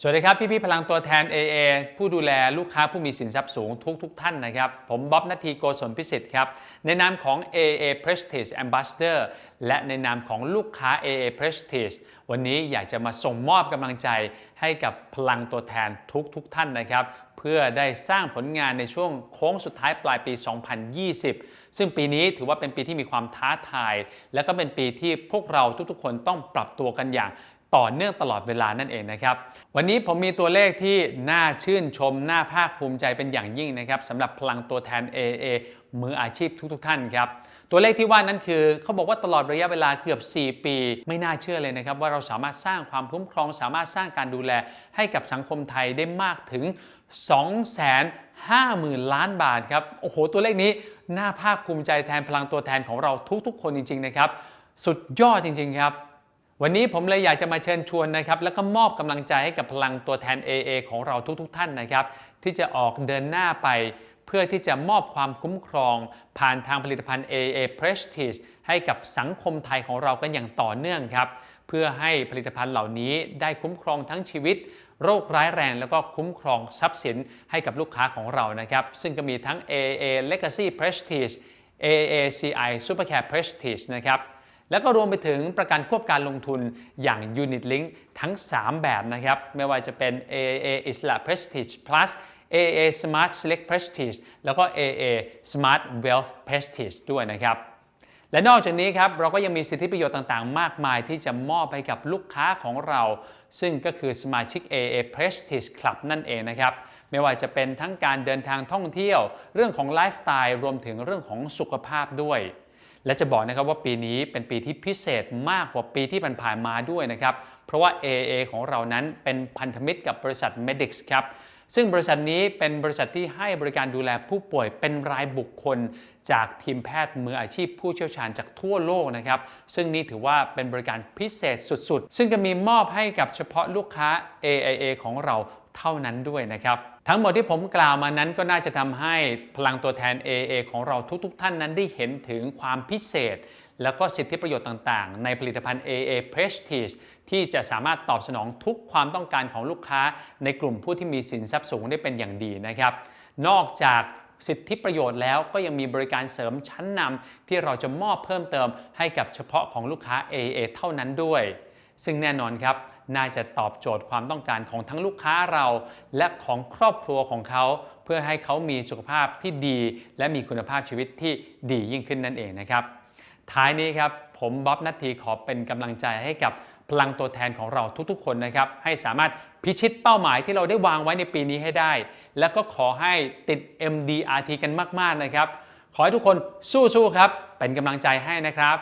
สวัสดีครับ พี่ๆพลังตัวแทน AA ผู้ดูแลลูกค้าผู้มีสินทรัพย์สูงทุกทุกๆท่านนะครับ ผมบ๊อบนาทีโกศลพิสิทธิ์ครับ ในนามของ AA Prestige Ambassador และในนามของลูกค้า AA Prestige วันนี้อยากจะมาส่งมอบกำลังใจให้กับพลังตัวแทนทุกทุกท่านนะครับ เพื่อได้สร้างผลงานในช่วงโค้งสุดท้ายปลายปี 2020 ซึ่งปีนี้ถือว่าเป็นปีที่มีความท้าทาย และก็เป็นปีที่พวกเราทุกๆ คนต้องปรับตัวกันอย่าง ต่อเนื่องตลอดเวลานั่นเองนะครับ วันนี้ผมมีตัวเลขที่น่าชื่นชม น่าภาคภูมิใจเป็นอย่างยิ่งนะครับสำหรับพลังตัวแทน AA มืออาชีพทุกๆ ท่านครับ ตัวเลขที่ว่านั้นคือเขาบอกว่าตลอดระยะเวลาเกือบ 4 ปี ไม่น่าเชื่อเลยนะครับ ว่าเราสามารถสร้างความคุ้มครอง สามารถสร้างการดูแลให้กับสังคมไทยได้มากถึง 250,000 ล้านบาทครับโอ้โหตัวเลขนี้น่าภาคภูมิใจแทนพลังตัวแทนของเราทุกๆ คนจริงๆนะครับสุดยอดจริงๆครับ วันนี้ผมเลยอยากจะมาเชิญชวนนะครับ แล้วก็มอบกำลังใจให้กับพลังตัวแทน AA ของเราทุกๆทท่านนะครับ ที่จะออกเดินหน้าไป เพื่อที่จะมอบความคุ้มครอง ผ่านทางผลิตภัณฑ์ AA Prestige ให้กับสังคมไทยของเรากันอย่างต่อเนื่องครับ เพื่อให้ผลิตภัณฑ์เหล่านี้ได้คุ้มครองทั้งชีวิต โรคร้ายแรงแล้วก็คุ้มครองทรัพย์สินให้กับลูกค้าของเรานะครับ ซึ่งก็มีทั้ง AA Legacy Prestige AA CI Supercare Prestige นะครับ แล้วก็รวมไปถึงประกันควบการลงทุนอย่าง Unit Link ทั้ง 3 แบบนะครับ ไม่ว่าจะเป็น AAA Isla Prestige Plus AAA Smart Select Prestige แล้วก็ AA Smart Wealth Prestige ด้วยนะครับ และนอกจากนี้ครับเราก็ยังมีสิทธิประโยชน์ต่างๆ มากมายที่จะมอบให้กับลูกค้าของเรา ซึ่งก็คือสมาชิก AA Prestige Club นั่นเองนะครับ ไม่ว่าจะเป็นทั้งการเดินทางท่องเที่ยว เรื่องของไลฟ์สไตล์รวมถึงเรื่องของสุขภาพด้วย และจะบอกนะครับว่าปีนี้เป็นปีที่พิเศษมากกว่าปีที่ผ่านๆมาด้วยนะครับ เพราะว่า AA ของเรานั้นเป็นพันธมิตรกับบริษัท Medix ครับซึ่งบริษัทนี้เป็นบริษัทที่ให้บริการดูแลผู้ป่วยเป็นรายบุคคล จากทีมแพทย์มืออาชีพผู้เชี่ยวชาญจากทั่วโลกนะครับ ซึ่งนี่ถือว่าเป็นบริการพิเศษสุดๆ ซึ่งจะมีมอบให้กับเฉพาะลูกค้า AIA ของเรา เท่านั้นด้วยนะครับ ทั้งหมดที่ผมกล่าวมานั้นก็น่าจะทำให้พลังตัวแทน AA ของเราทุกๆท่านนั้นได้เห็นถึงความพิเศษ แล้วก็สิทธิประโยชน์ต่างๆ ในผลิตภัณฑ์ AA Prestige ที่จะสามารถตอบสนองทุกความต้องการของลูกค้า ในกลุ่มผู้ที่มีสินทรัพย์สูงได้เป็นอย่างดีนะครับ นอกจากสิทธิประโยชน์แล้วก็ยังมีบริการเสริมชั้นนำที่เราจะมอบเพิ่มเติมให้กับเฉพาะของลูกค้า AA เท่านั้นด้วย ซึ่งแน่นอนครับ น่าจะตอบโจทย์ความต้องการของทั้งลูกค้าเรา และของครอบครัวของเขา เพื่อให้เขามีสุขภาพที่ดี และมีคุณภาพชีวิตที่ดียิ่งขึ้นนั่นเองนะครับท้ายนี้ครับผมบ๊อบนัททีขอเป็นกำลังใจให้กับพลังตัวแทนของเราทุกๆ คนนะครับ ให้สามารถพิชิตเป้าหมายที่เราได้วางไว้ในปีนี้ให้ได้ แล้วก็ขอให้ติด MDRT กันมาก ๆ นะครับ ขอให้ทุกคนสู้ๆครับ เป็นกำลังใจให้นะครับ